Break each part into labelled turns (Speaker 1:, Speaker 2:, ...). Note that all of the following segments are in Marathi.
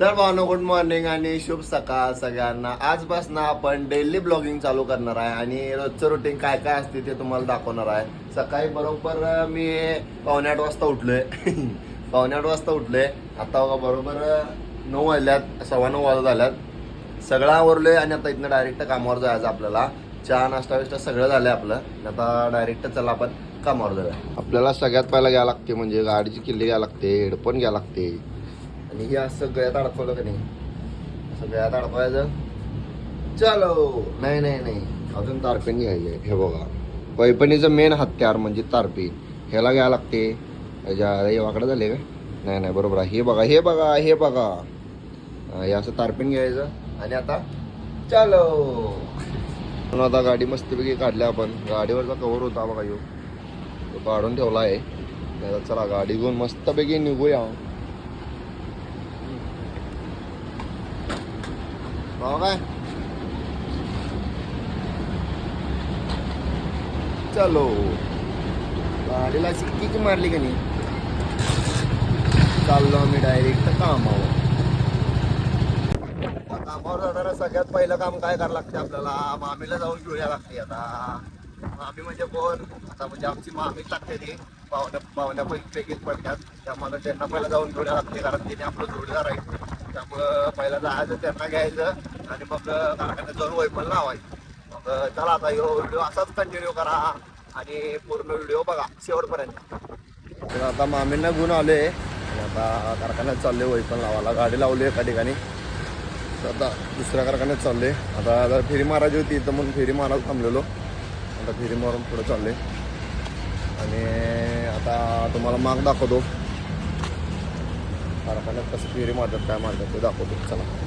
Speaker 1: तर भावना गुड मॉर्निंग आणि शुभ सकाळ सगळ्यांना. आजपासून आपण डेली ब्लॉगिंग चालू करणार आहे आणि रोजचं रुटीन काय काय असते ते तुम्हाला दाखवणार आहे. सकाळी बरोबर मी पावणे आठ वाजता उठलोय. पावणे आठ वाजता उठलोय. आता बघा बरोबर नऊ वाजल्यात सव्वा नऊ वाजत आल्यात सगळं आवरलोय आणि आता इथनं डायरेक्ट कामावर जायचं आपल्याला. चहा नाश्ता बिष्टा सगळं झालंय आपलं. आता डायरेक्ट चला आपण कामावर जाऊया. आपल्याला सगळ्यात पहिला घ्यावं लागते म्हणजे गाडीची किल्ली घ्यावं लागते हेडफोन घ्यावं लागते. आणि हे असं गळ्यात अडकवलं का नाही? असं गळ्यात अडकवायचं? चलो! नाही नाही नाही. अजून तारपीन घ्यायचे हे बघा. पैपणीचं मेन हत्यार म्हणजे तारपीन ह्याला घ्यायला लागते. ह्याच्या वाकडं झाले का? नाही नाही बरोबर आहे. हे बघा हे बघा हे बघा. हे असं तारपीन घ्यायचं. आणि आता चलो! म्हणून आता गाडी मस्तपैकी काढल्या आपण. गाडीवरचा कवर होता बघा यो. तो काढून ठेवला आहे. चला गाडी घेऊन मस्तपैकी निघूया. हो काय चलो. गाडीला किक मारली का नाही. चाललो आम्ही डायरेक्ट कामावर. कामावर जाताना सगळ्यात पहिलं काम काय करावं लागते आपल्याला? मामीला जाऊन घेऊया लागते आता. मामी म्हणजे कोण? आता म्हणजे आमची मामीच लागते ती. पाहुण्या पाहुण्या पैकी पडतात. त्यामुळे त्यांना पहिला जाऊन घेऊया लागते कारण तिने आपलं जोडीदार आहे. त्यामुळं पहिला जायचं त्यांना घ्यायचं. आणि मग कारखान्यात जाऊन वैफल लावायचं. मग चला आता ह्यो व्हिडिओ असाच कंटिन्यू करा आणि पूर्ण व्हिडिओ बघा शेवटपर्यंत. तर आता मामींना घेऊन आले आता कारखान्यात चालले वैफल लावायला. गाडी लावली एका ठिकाणी. तर आता दुसऱ्या कारखान्यात चालले आता आता फेरी मारायची होती तर म्हणून फेरी मारायला थांबलेलो. आता फेरी मारून पुढे चालले आणि आता तुम्हाला माग दाखवतो. कारखान्यात कसं फेरी मारतात काय मारतात ते दाखवतो. चला.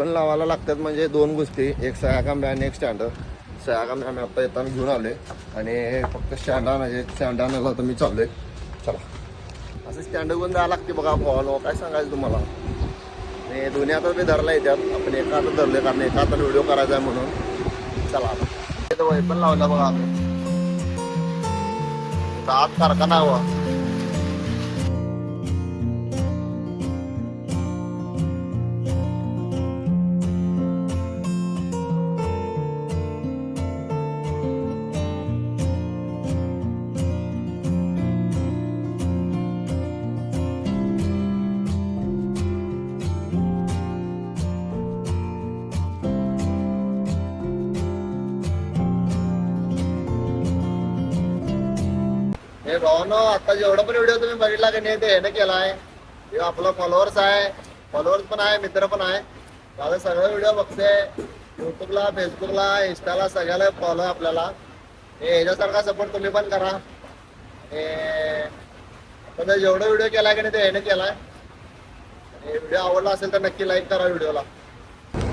Speaker 1: पण लावायला लागतात म्हणजे दोन गोष्टी. एक सया कांबे आणि एक स्टँड सया बॅन आम्ही आता येताना घेऊन आले आणि फक्त स्टँड म्हणजे स्टँड आणायला तर मी चाललोय. चला. असं स्टँड घेऊन द्यावं लागते बघा फॉलो हो, काय सांगायचं तुम्हाला? आणि दोन्ही आता मी धरला येतात आपण एका हातात धरले कारण एका हातात व्हिडिओ करायचा आहे म्हणून. चला आता. पण लावला बघा आम्ही. इथं आत कारखाना हवा हे भावानो आता जेवढा पण व्हिडिओ तुम्ही बघितला की नाही ते हेनं केला आहे. हे आपला फॉलोअर्स आहे. फॉलोअर्स पण आहे मित्र पण आहे. माझा सगळं व्हिडिओ बघते. युट्यूबला फेसबुकला इंस्टाला सगळ्याला फॉलो आहे आपल्याला. हे ह्याच्यासारखा सपोर्ट तुम्ही पण करा. हे आता जर जेवढा व्हिडिओ केला की नाही ते ह्यानं केला आहे व्हिडिओ आवडला असेल तर नक्की लाईक करा व्हिडिओला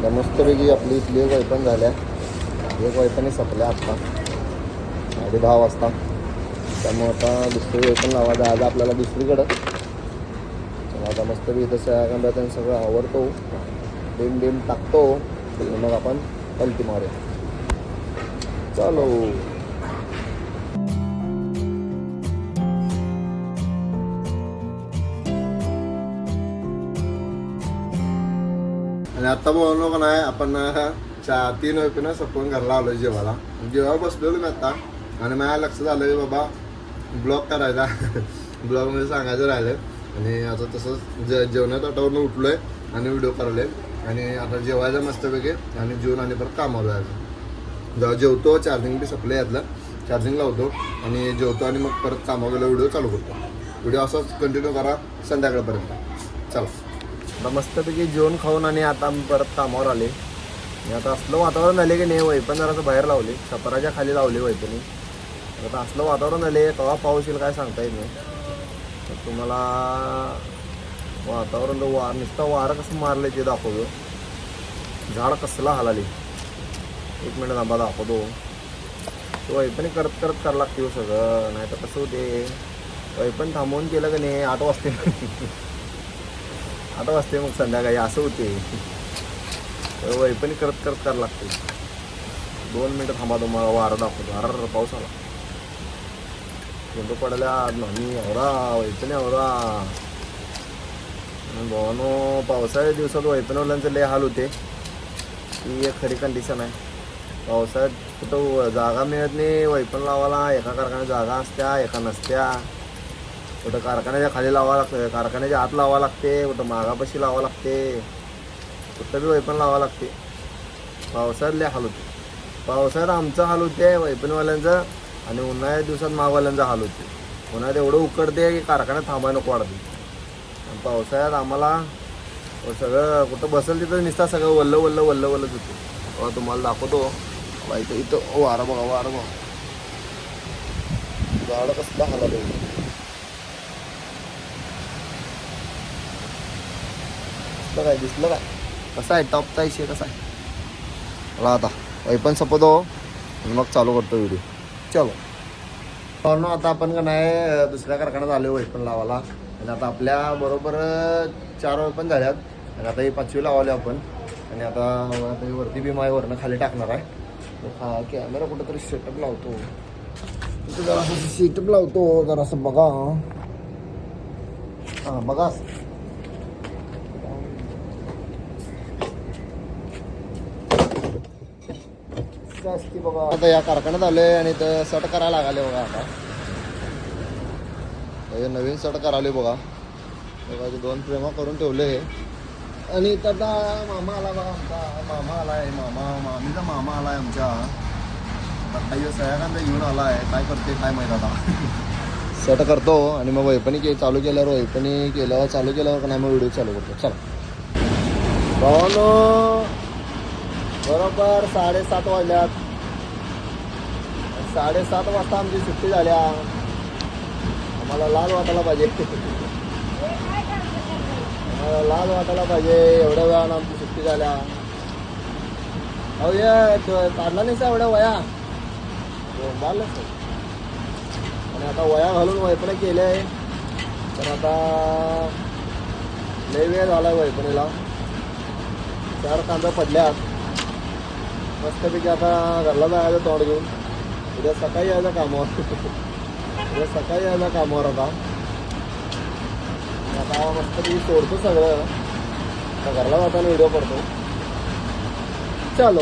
Speaker 1: मस्तपैकी आपली इथली एक वैपण झाल्या. एक वैपणी संपल्या आत्ता साडे दहा वाजता. त्यामुळे आता दुसरी वेळ पण लावायचं आज आपल्याला दुसरीकडं. आता मस्त इथं सगळ्या त्यांनी सगळं आवडतो डिम डिम टाकतो. मग आपण पलटी मारूया. चालो. आणि आता बोललो का नाही आपण चार तीन वेळ सपून घरला आलो जेवायला. जेव्हा बसलेलो मी आता? आणि माझ्या लक्ष झालं की बाबा ब्लॉग करायचा ब्लॉगमध्ये म्हणजे सांगायचं राहिलं आणि आता तसंच जे जेवणात आटोवरनं उठलो आहे आणि व्हिडिओ करायला आणि आता जेवायचं मस्तपैकी आणि जेवण आणि परत कामावर जायचं. जेव्हा जेवतो चार्जिंग बी सपलं यातलं चार्जिंग लावतो आणि जेवतो आणि मग परत कामावर गेलो व्हिडिओ चालू करतो. व्हिडिओ असाच कंटिन्यू करा संध्याकाळपर्यंत. चला. आता मस्तपैकी जेवण खाऊन आणि आता परत कामावर आले आणि आता असलं वातावरण झाले की नाही वैपण जरासं बाहेर लावले छपराच्या खाली लावले वैपणी आता असलं वातावरण झाले केव्हा पाऊस येईल काय सांगता येत नाही. तर तुम्हाला वातावरण वार नुसता वारं कसं मारलं ते दाखवतो. झाड कसलं हालाले. एक मिनिट थांबा दाखवतो. तो वैपणी करत करत करावं लागते हो सगळं. नाही तर कसं होते? वैपण थांबवून केलं का नाही? आठ वाजते. आठ वाजते मग संध्याकाळी असं होते. तर वैपणी करत करत करावं लागते. दोन मिनटं थांबा तुम्हाला वारं दाखवतो. अर पाऊस आला. झेंडू पडल्या नाही एवढा वैपणी एवढा भावानो पावसाळ्या दिवसात वैपनवल्यांचे लय हाल होते ही एक खरी कंडिशन आहे पावसाळ्यात कुठं जागा मिळत नाही वैपन लावायला एका कारखान्यात जागा असत्या एका नसत्या कुठं कारखान्याच्या खाली लावा लागते कारखान्याच्या आत लावा लागते कुठं मागापाशी लावा लागते कुठं बी वैपन लावा लागते पावसाळ्यात लय हाल होते पावसाळ्यात आमचं हाल होते वैपनवाल्यांचं आणि उन्हाळ्या दिवसात मागवाल्यांचा हाल होते. उन्हाळ्यात एवढं उकडते की कारखान्यात थांबायला नको वाढते आणि पावसाळ्यात आम्हाला सगळं कुठं बसेल तिथं निसता सगळं वल्ल वल्ल वल्ल वल्लच होते तुम्हाला दाखवतो. बघा इथं इथं वारं बघा वारं बघा. झाडं कसलं हालत दिसलं काय दिसलं काय? कसं आहे? टॉपचा इशे कसा आहे? मला आता. पण सपवतो आणि मग चालू करतो व्हिडिओ चलो. पाहुणं आता आपण का नाही दुसऱ्या कारखान्यात आलो वैपण लावायला आणि आता आपल्या बरोबर चार वैपण झाल्यात. आणि आता ही पाचवी लावले आपण. आणि आता आता वरती बी माय वरनं खाली टाकणार आहे. हा कॅमेरा कुठंतरी सेटअप लावतो. तिथं जरासं सेटअप लावतो जरासं बघा. हां बघा. असते बघा आता या कारखान्यात आलोय आणि इथं सट करायला लागले बघा आता. हे नवीन सट करायला बघा. बघा दोन प्रेमा करून ठेवले आणि इथं आता मामा आला बघा आमचा. मामा आलाय मामा मामीचा मामा आलाय आमच्या सह्याकांदा घेऊन आलाय. काय करते काय माहीत आता. सट करतो आणि मग वैपणी के चालू केल्यावर वैपणी केल्यावर चालू केल्यावर नाही मग व्हिडिओ चालू करतो. चला. भावानो बरोबर साडेसात वाजल्यात. साडेसात वाजता आमची सुट्टी झाल्या. आम्हाला लाल वाटायला पाहिजे. आम्हाला लाल वाटायला पाहिजे. एवढ्या वेळानं आमची सुट्टी झाल्या. अहो ये काढला नाही सा एवढ्या वया? बोंबालच आणि आता वया घालून वैपणे केले. तर आता लय वेळ झाला वैपणीला चार कांदा पडल्यात. मस्तपैकी आता घरला जायचं तोंड घेऊन. उद्या सकाळी यायचं कामावर. उद्या सकाळी यायचं कामावर आता. आता मस्तपैकी सोडतो सगळं. आता घरला जाताना व्हिडिओ करतो. चालो.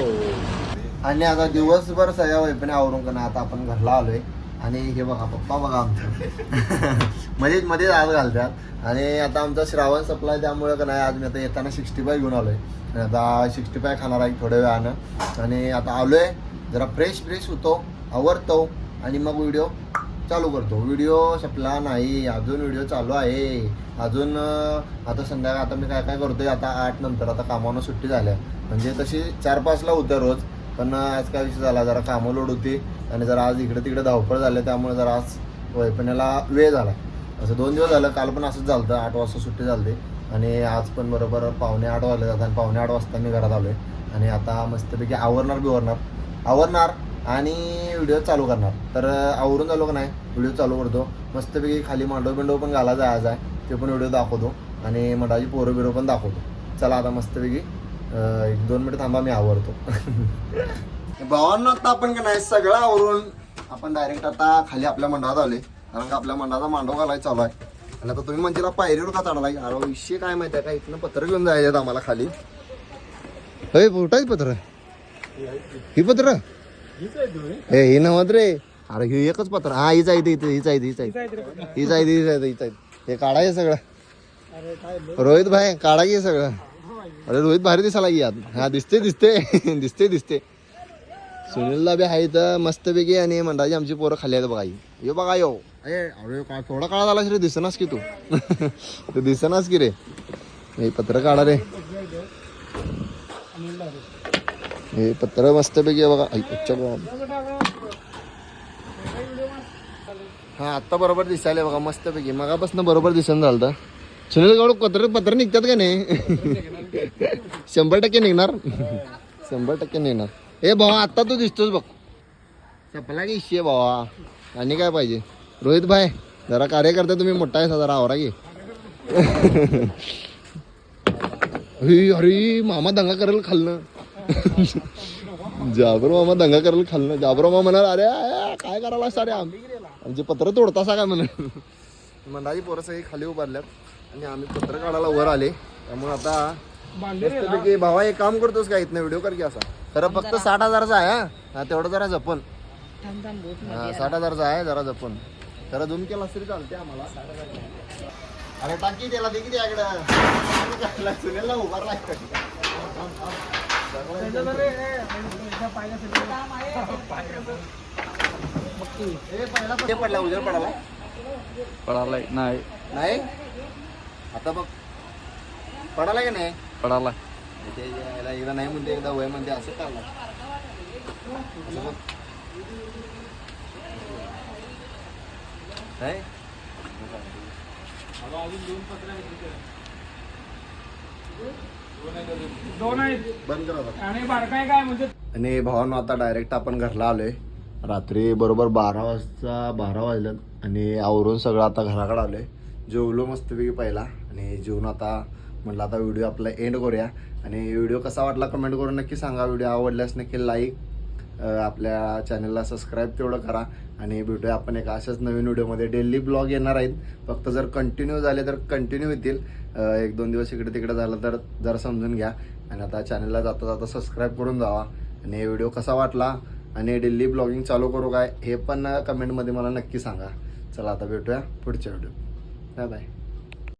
Speaker 1: आणि आता दिवसभर सगळ्या वैपणे आवरून का आता आपण घरला आलोय. आणि हे बघा पप्पा बघा आमचं. मध्येच मध्येच आज घालतात. आणि आता आमचा श्रावण सप्लाय त्यामुळे का नाही आज मी आता येताना सिक्स्टी फाय घेऊन आलोय. आहे आता सिक्स्टी फाय खाणार आहे थोड्या वेळानं. आणि आता आलोय जरा फ्रेश फ्रेश होतो आवरतो. आणि मग व्हिडिओ चालू करतो. व्हिडिओ संपला नाही अजून व्हिडिओ चालू आहे. अजून आता संध्याकाळ आता मी काय काय करतोय आता आठ नंतर आता कामानं सुट्टी झाल्या. म्हणजे तशी चार पाचला होत्या रोज. पण आज काय विषय झाला जरा कामं लोड होती. आणि जरा आज इकडे तिकडे धावपळ झाले त्यामुळे जरा आज वैपण्याला वेळ झाला. असं दोन दिवस झालं काल पण असंच झालं आठ वाजता सुट्टी झाली आणि आज पण बरोबर पावणे आठ वाजले जातात आणि पावणे आठ वाजता मी घरात आहे आणि आता मस्तपैकी आवरणार बिवरणार. आवरणार आणि व्हिडिओ चालू करणार. तर आवरून झालो का नाही व्हिडिओ चालू करतो. मस्तपैकी खाली मांडव बिंडव पण घाला जायचा आहे ते पण व्हिडिओ दाखवतो. आणि मंडाची पोरं बिरो पण दाखवतो. चला आता मस्तपैकी एक दोन मिनिट थांबा मी आवरतो. भावांना आता आपण का नाही सगळं आवरून आपण डायरेक्ट आता खाली आपल्या मंडळात आले कारण का आपल्या मंडळाचा मांडव घालायला चालू आहे. आणि आता तुम्ही म्हणजे पायरीवर का चढलाय अरे विषय काय माहिती आहे का? इथनं पत्र घेऊन जायचं आम्हाला खाली. हे कुठं आहे पत्र? ही पत्र? हे ही नव्हत रे. अरे ही एकच पत्र. हा हीच आहे इथे हीच आहे हीच आहे. हीच आहे हीच आहे हीच आहे. हे काढाय सगळं. रोहित भाई काढा की सगळं. अरे रोहित भारी दिसायला की यात. हा दिसते दिसते दिसते दिसते सुनीलला बी आहे इथं मस्तपैकी आणि मंडळाची आमची पोरं खाली आहेत बघा. यो बघा यो अरे अरे काय थोडा काळ झाला रे दिसनास की तू तू दिसनास की रे हे पत्र काढा रे हे पत्र मस्तपैकी आहे बघा बघा. हा आत्ता बरोबर दिसायला बघा मस्तपैकी मगापासून बरोबर दिसन झालं. सुनील गौड पत्र पत्र निघतात का नाही शंभर टक्के निघणार शंभर टक्के निघणार ए भावा आत्ता तू दिसतोस बघ. सपला की इशी भावा. आणि काय पाहिजे? रोहित भाई जरा कार्यकर्ता तुम्ही मोठा आहे जरा आवरा की. अरे अरे मामा दंगा करेल खाल्लं जाबर मामा दंगा करेल खाल्लं जाबर मामा म्हणाल अरे काय करायला सारे आमचे पत्र तोडता सा काय म्हणाल मंडाची पोरं सगळी खाली उभारल्यात. आणि आम्ही पत्र काढायला वर आले. त्यामुळे आता मस्तपैकी भावा एक काम करतोस का? इथनं व्हिडिओ कर की असा. खरं फक्त साठ हजारचा आहे हा. हा तेवढं जरा जपून. हा, साठ हजारचा आहे जरा जपून. जरा झूम केला तरी चालते आम्हाला. अरे टाकी त्याला दे किती आकडा सुनेला उभारला पडला पडाला
Speaker 2: पडालाय नाही.
Speaker 1: नाही? आता बघ. पडाला की नाही?
Speaker 2: पडालाय
Speaker 1: म्हणजे एकदा नाही म्हणते एकदा वय म्हणते असं काढला
Speaker 3: आणि भावांना काय?
Speaker 1: आणि भावानं आता डायरेक्ट आपण घरला आलोय. रात्री बरोबर बारा वाजता बारा वाजलं आणि आवरून सगळं आता घराकडे आलोय. जेवलो मस्तपैकी पहिला. आणि जेवण आता म्हटलं आता व्हिडिओ आपला एंड करूया. आणि व्हिडिओ कसा वाटला कमेंट करून नक्की सांगा. व्हिडिओ आवडल्यास नक्की लाईक आपल्या चॅनलला सबस्क्राईब तेवढं करा. आणि भेटूया आपण एका अशाच नवीन व्हिडिओमध्ये डेली ब्लॉग येणार आहेत. फक्त जर कंटिन्यू झाले तर कंटिन्यू येतील एक दोन दिवस इकडे तिकडे झालं तर जरा समजून घ्या. आणि आता चॅनलला जाता जाता सबस्क्राईब करून जावा. आणि हे व्हिडिओ कसा वाटला? आणि डेली ब्लॉगिंग चालू करू काय? हे पण कमेंटमध्ये मला नक्की सांगा. चला आता भेटूया पुढच्या व्हिडिओ बाय बाय